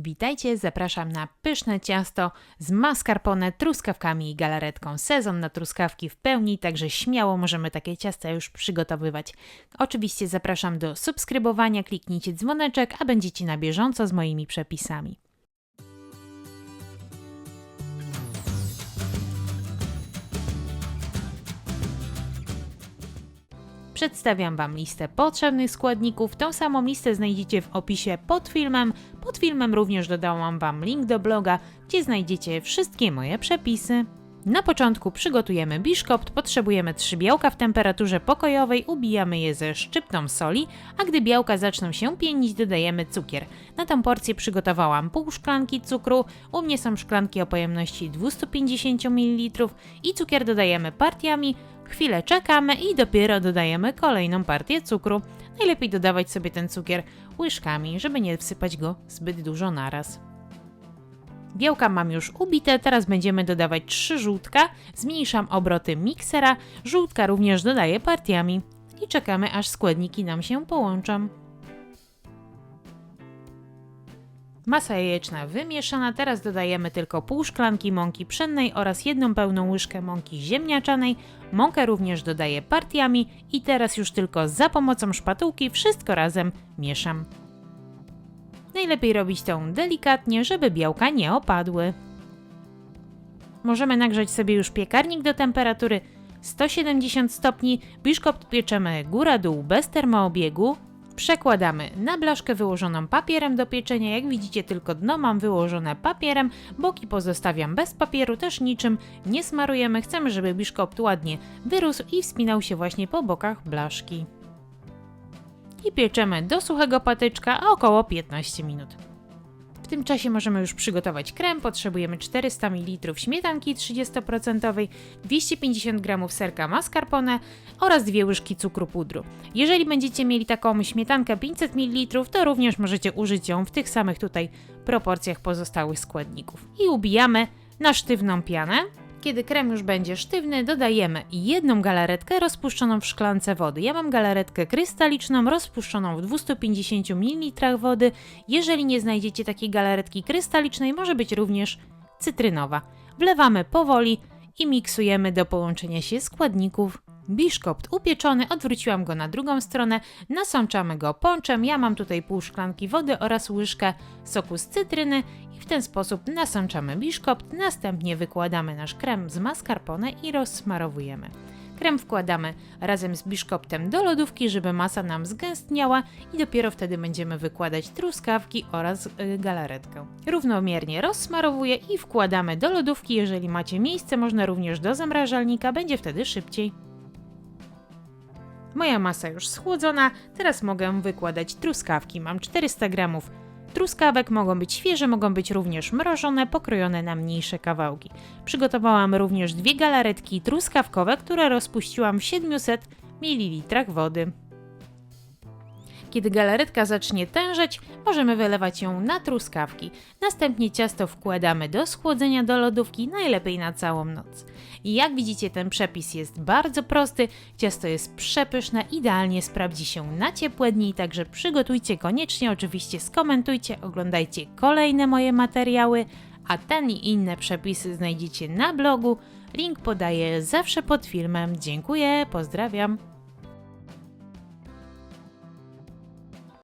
Witajcie, zapraszam na pyszne ciasto z mascarpone, truskawkami i galaretką. Sezon na truskawki w pełni, także śmiało możemy takie ciasta już przygotowywać. Oczywiście zapraszam do subskrybowania, kliknijcie dzwoneczek, a będziecie na bieżąco z moimi przepisami. Przedstawiam Wam listę potrzebnych składników. Tą samą listę znajdziecie w opisie pod filmem. Pod filmem również dodałam Wam link do bloga, gdzie znajdziecie wszystkie moje przepisy. Na początku przygotujemy biszkopt. Potrzebujemy trzy białka w temperaturze pokojowej, ubijamy je ze szczyptą soli, a gdy białka zaczną się pienić, dodajemy cukier. Na tą porcję przygotowałam pół szklanki cukru, u mnie są szklanki o pojemności 250 ml i cukier dodajemy partiami, Chwilę czekamy i dopiero dodajemy kolejną partię cukru. Najlepiej dodawać sobie ten cukier łyżkami, żeby nie wsypać go zbyt dużo naraz. Białka mam już ubite, teraz będziemy dodawać 3 żółtka. Zmniejszam obroty miksera, żółtka również dodaję partiami i czekamy aż składniki nam się połączą. Masa jajeczna wymieszana, teraz dodajemy tylko pół szklanki mąki pszennej oraz jedną pełną łyżkę mąki ziemniaczanej. Mąkę również dodaję partiami i teraz już tylko za pomocą szpatułki wszystko razem mieszam. Najlepiej robić to delikatnie, żeby białka nie opadły. Możemy nagrzać sobie już piekarnik do temperatury 170 stopni. Biszkopt pieczemy góra-dół bez termoobiegu. Przekładamy na blaszkę wyłożoną papierem do pieczenia. Jak widzicie, tylko dno mam wyłożone papierem, boki pozostawiam bez papieru, też niczym nie smarujemy. Chcemy, żeby biszkopt ładnie wyrósł i wspinał się właśnie po bokach blaszki. I pieczemy do suchego patyczka, około 15 minut. W tym czasie możemy już przygotować krem. Potrzebujemy 400 ml śmietanki 30%, 250 g serka mascarpone oraz dwie łyżki cukru pudru. Jeżeli będziecie mieli taką śmietankę 500 ml, to również możecie użyć ją w tych samych tutaj proporcjach pozostałych składników. I ubijamy na sztywną pianę. Kiedy krem już będzie sztywny, dodajemy jedną galaretkę rozpuszczoną w szklance wody. Ja mam galaretkę krystaliczną rozpuszczoną w 250 ml wody. Jeżeli nie znajdziecie takiej galaretki krystalicznej, może być również cytrynowa. Wlewamy powoli i miksujemy do połączenia się składników. Biszkopt upieczony, odwróciłam go na drugą stronę, nasączamy go ponczem. Ja mam tutaj pół szklanki wody oraz łyżkę soku z cytryny i w ten sposób nasączamy biszkopt. Następnie wykładamy nasz krem z mascarpone i rozsmarowujemy. Krem wkładamy razem z biszkoptem do lodówki, żeby masa nam zgęstniała i dopiero wtedy będziemy wykładać truskawki oraz y, galaretkę. Równomiernie rozsmarowuję i wkładamy do lodówki. Jeżeli macie miejsce, można również do zamrażalnika, będzie wtedy szybciej. Moja masa już schłodzona, teraz mogę wykładać truskawki. Mam 400 gramów truskawek, mogą być świeże, mogą być również mrożone, pokrojone na mniejsze kawałki. Przygotowałam również dwie galaretki truskawkowe, które rozpuściłam w 700 ml wody. Kiedy galaretka zacznie tężeć, możemy wylewać ją na truskawki. Następnie ciasto wkładamy do schłodzenia do lodówki, najlepiej na całą noc. I jak widzicie, ten przepis jest bardzo prosty, ciasto jest przepyszne, idealnie sprawdzi się na ciepłe dni, także przygotujcie koniecznie, oczywiście skomentujcie, oglądajcie kolejne moje materiały, a ten i inne przepisy znajdziecie na blogu. Link podaję zawsze pod filmem. Dziękuję, pozdrawiam.